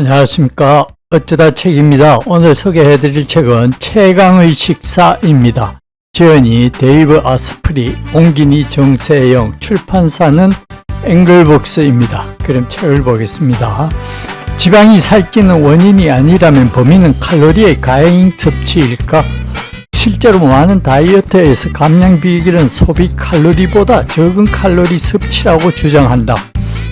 안녕하십니까. 어쩌다 책입니다. 오늘 소개해드릴 책은 최강의 식사입니다. 지연이 데이브 아스프리, 옹기니 정세영, 출판사는 앵글복스입니다. 그럼 책을 보겠습니다. 지방이 살찌는 원인이 아니라면 범인은 칼로리의 과잉 섭취일까? 실제로 많은 다이어트에서 감량 비결은 소비 칼로리보다 적은 칼로리 섭취라고 주장한다.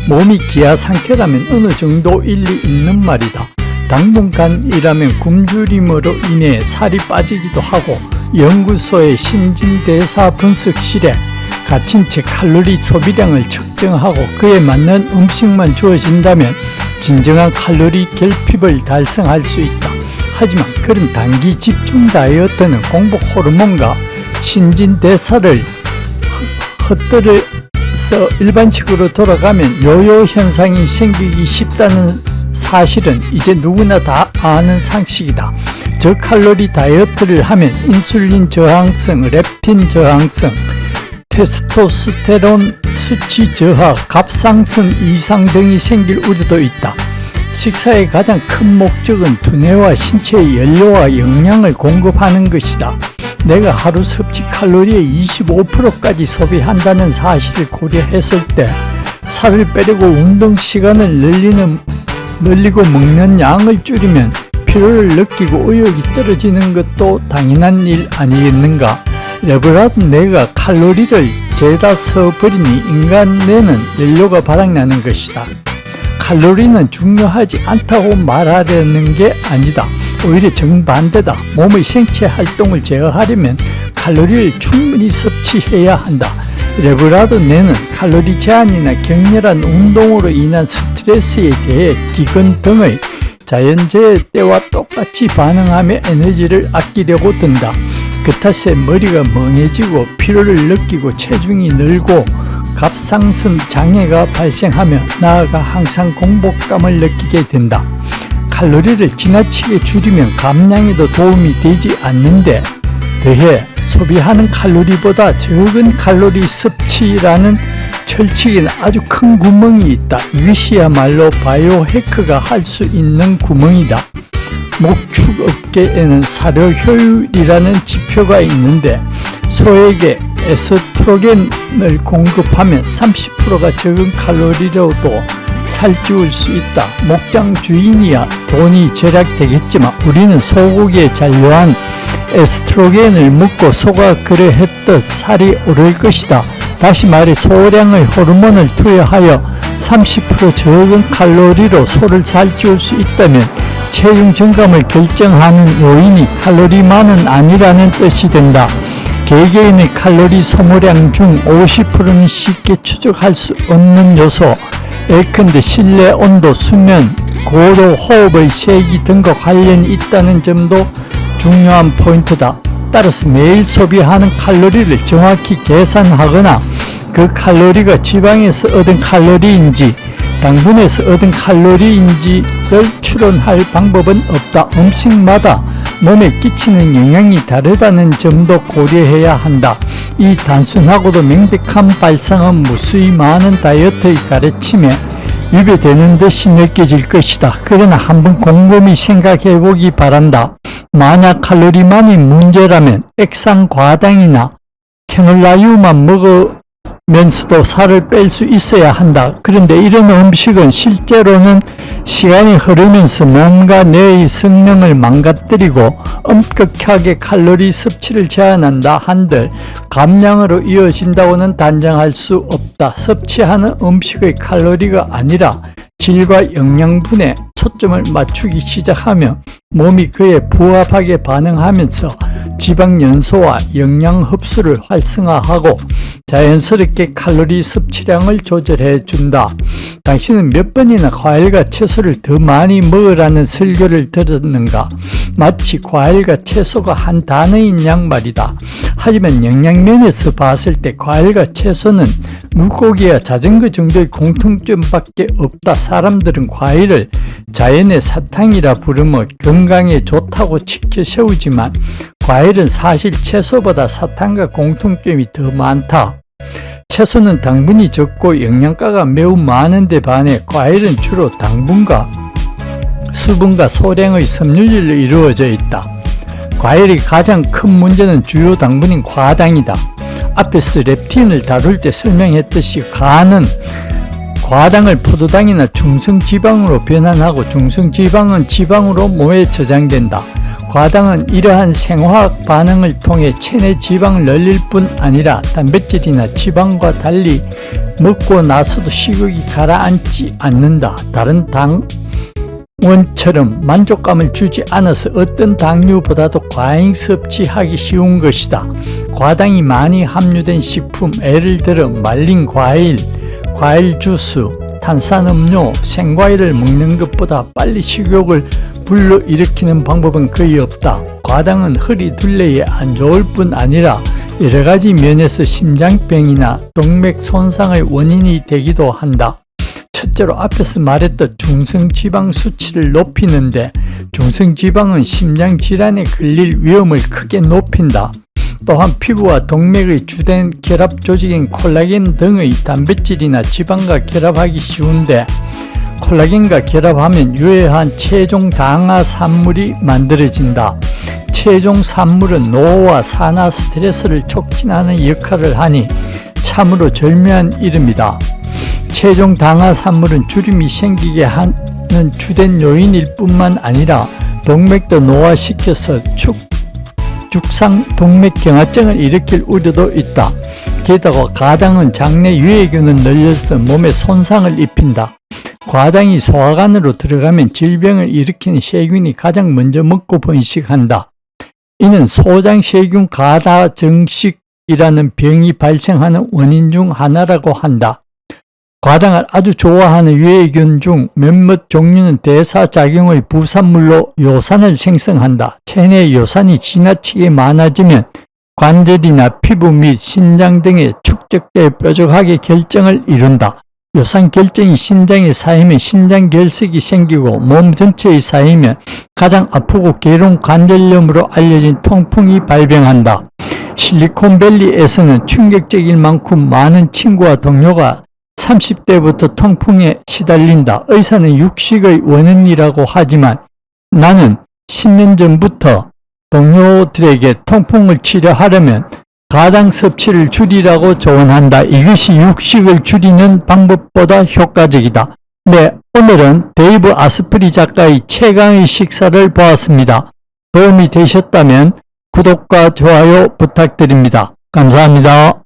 몸이 기아 상태라면 어느 정도 일리 있는 말이다. 당분간이라면 굶주림으로 인해 살이 빠지기도 하고 연구소의 신진대사 분석실에 갇힌 채 칼로리 소비량을 측정하고 그에 맞는 음식만 주어진다면 진정한 칼로리 결핍을 달성할 수 있다. 하지만 그런 단기 집중 다이어트는 공복 호르몬과 신진대사를 헛들 어서 일반식으로 돌아가면 요요 현상이 생기기 쉽다는 사실은 이제 누구나 다 아는 상식이다. 저칼로리 다이어트를 하면 인슐린 저항성, 렙틴 저항성, 테스토스테론 수치 저하, 갑상선 이상 등이 생길 우려도 있다. 식사의 가장 큰 목적은 두뇌와 신체의 연료와 영양을 공급하는 것이다. 내가 하루 섭취 칼로리의 25%까지 소비한다는 사실을 고려했을 때 살을 빼려고 운동 시간을 늘리는 늘리고 먹는 양을 줄이면 피로를 느끼고 의욕이 떨어지는 것도 당연한 일 아니겠는가? 레브라도 내가 칼로리를 죄다 써버리니 인간 뇌는 연료가 바닥나는 것이다. 칼로리는 중요하지 않다고 말하려는 게 아니다. 오히려 정반대다. 몸의 생체 활동을 제어하려면 칼로리를 충분히 섭취해야 한다. 레브라도 뇌는 칼로리 제한이나 격렬한 운동으로 인한 스트레스에 대해 기근 등의 자연재해 때와 똑같이 반응하며 에너지를 아끼려고 든다. 그 탓에 머리가 멍해지고 피로를 느끼고 체중이 늘고 갑상선 장애가 발생하며 나아가 항상 공복감을 느끼게 된다. 칼로리를 지나치게 줄이면 감량에도 도움이 되지 않는데 더해 소비하는 칼로리보다 적은 칼로리 섭취라는 철칙에는 아주 큰 구멍이 있다. 이것이야말로 바이오 해커가 할 수 있는 구멍이다. 목축업계에는 사료 효율이라는 지표가 있는데 소에게 에스트로겐을 공급하면 30%가 적은 칼로리로도 살찌울 수 있다. 목장 주인이야 돈이 절약되겠지만 우리는 소고기에 잔류한 에스트로겐을 먹고 소가 그래 했듯 살이 오를 것이다. 다시 말해 소량의 호르몬을 투여하여 30% 적은 칼로리로 소를 살찌울 수 있다면 체중 증감을 결정하는 요인이 칼로리만은 아니라는 뜻이 된다. 개개인의 칼로리 소모량 중 50%는 쉽게 추적할 수 없는 요소, 예컨대 실내 온도, 수면, 고도, 호흡의 세기 등과 관련이 있다는 점도 중요한 포인트다. 따라서 매일 소비하는 칼로리를 정확히 계산하거나 그 칼로리가 지방에서 얻은 칼로리인지 당분에서 얻은 칼로리인지를 추론할 방법은 없다. 음식마다 몸에 끼치는 영향이 다르다는 점도 고려해야 한다. 이 단순하고도 명백한 발상은 무수히 많은 다이어트의 가르침에 위배되는 듯이 느껴질 것이다. 그러나 한번 곰곰이 생각해 보기 바란다. 만약 칼로리만이 문제라면 액상 과당이나 캐놀라유만 먹으 면서도 살을 뺄 수 있어야 한다. 그런데 이런 음식은 실제로는 시간이 흐르면서 몸과 뇌의 성능을 망가뜨리고 엄격하게 칼로리 섭취를 제한한다 한들 감량으로 이어진다고는 단정할 수 없다. 섭취하는 음식의 칼로리가 아니라 질과 영양분에 초점을 맞추기 시작하며 몸이 그에 부합하게 반응하면서 지방 연소와 영양 흡수를 활성화하고 자연스럽게 칼로리 섭취량을 조절해 준다. 당신은 몇 번이나 과일과 채소를 더 많이 먹으라는 설교를 들었는가? 마치 과일과 채소가 한 단어인 양말이다. 하지만 영양면에서 봤을 때 과일과 채소는 물고기와 자전거 정도의 공통점밖에 없다. 사람들은 과일을 자연의 사탕이라 부르며 건강에 좋다고 지켜 세우지만 과일은 사실 채소보다 사탕과 공통점이 더 많다. 채소는 당분이 적고 영양가가 매우 많은데 반해 과일은 주로 당분과 수분과 소량의 섬유질로 이루어져 있다. 과일의 가장 큰 문제는 주요 당분인 과당이다. 앞에서 렙틴을 다룰 때 설명했듯이 과는 과당을 포도당이나 중성지방으로 변환하고 중성지방은 지방으로 몸에 저장된다. 과당은 이러한 생화학 반응을 통해 체내 지방을 늘릴 뿐 아니라 단백질이나 지방과 달리 먹고 나서도 식욕이 가라앉지 않는다. 다른 당 원처럼 만족감을 주지 않아서 어떤 당류보다도 과잉 섭취하기 쉬운 것이다. 과당이 많이 함유된 식품, 예를 들어 말린 과일, 과일 주스, 탄산음료, 생과일을 먹는 것보다 빨리 식욕을 불러일으키는 방법은 거의 없다. 과당은 허리 둘레에 안 좋을 뿐 아니라 여러 가지 면에서 심장병이나 동맥 손상의 원인이 되기도 한다. 첫째로 앞에서 말했던 중성지방 수치를 높이는데 중성지방은 심장 질환에 걸릴 위험을 크게 높인다. 또한 피부와 동맥의 주된 결합 조직인 콜라겐 등의 단백질이나 지방과 결합하기 쉬운데 콜라겐과 결합하면 유해한 체중 당화 산물이 만들어진다. 체중 산물은 노화와 산화 스트레스를 촉진하는 역할을 하니 참으로 절묘한 이름이다. 체중 당화 산물은 주름이 생기게 하는 주된 요인일 뿐만 아니라 동맥도 노화시켜서 축, 죽상 동맥 경화증을 일으킬 우려도 있다. 게다가 가당은 장내 유해균을 늘려서 몸에 손상을 입힌다. 과당이 소화관으로 들어가면 질병을 일으키는 세균이 가장 먼저 먹고 번식한다. 이는 소장세균 가다정식이라는 병이 발생하는 원인 중 하나라고 한다. 과당을 아주 좋아하는 유해균 중 몇몇 종류는 대사작용의 부산물로 요산을 생성한다. 체내 요산이 지나치게 많아지면 관절이나 피부 및 신장 등에 축적돼 뾰족하게 결정을 이룬다. 요산 결정이 신장에 쌓이면 신장 결석이 생기고 몸 전체에 쌓이면 가장 아프고 괴로운 관절염으로 알려진 통풍이 발병한다. 실리콘밸리에서는 충격적일 만큼 많은 친구와 동료가 30대부터 통풍에 시달린다. 의사는 육식의 원인이라고 하지만 나는 10년 전부터 동료들에게 통풍을 치료하려면 가당 섭취를 줄이라고 조언한다. 이것이 육식을 줄이는 방법보다 효과적이다. 네, 오늘은 데이브 아스프리 작가의 최강의 식사를 보았습니다. 도움이 되셨다면 구독과 좋아요 부탁드립니다. 감사합니다.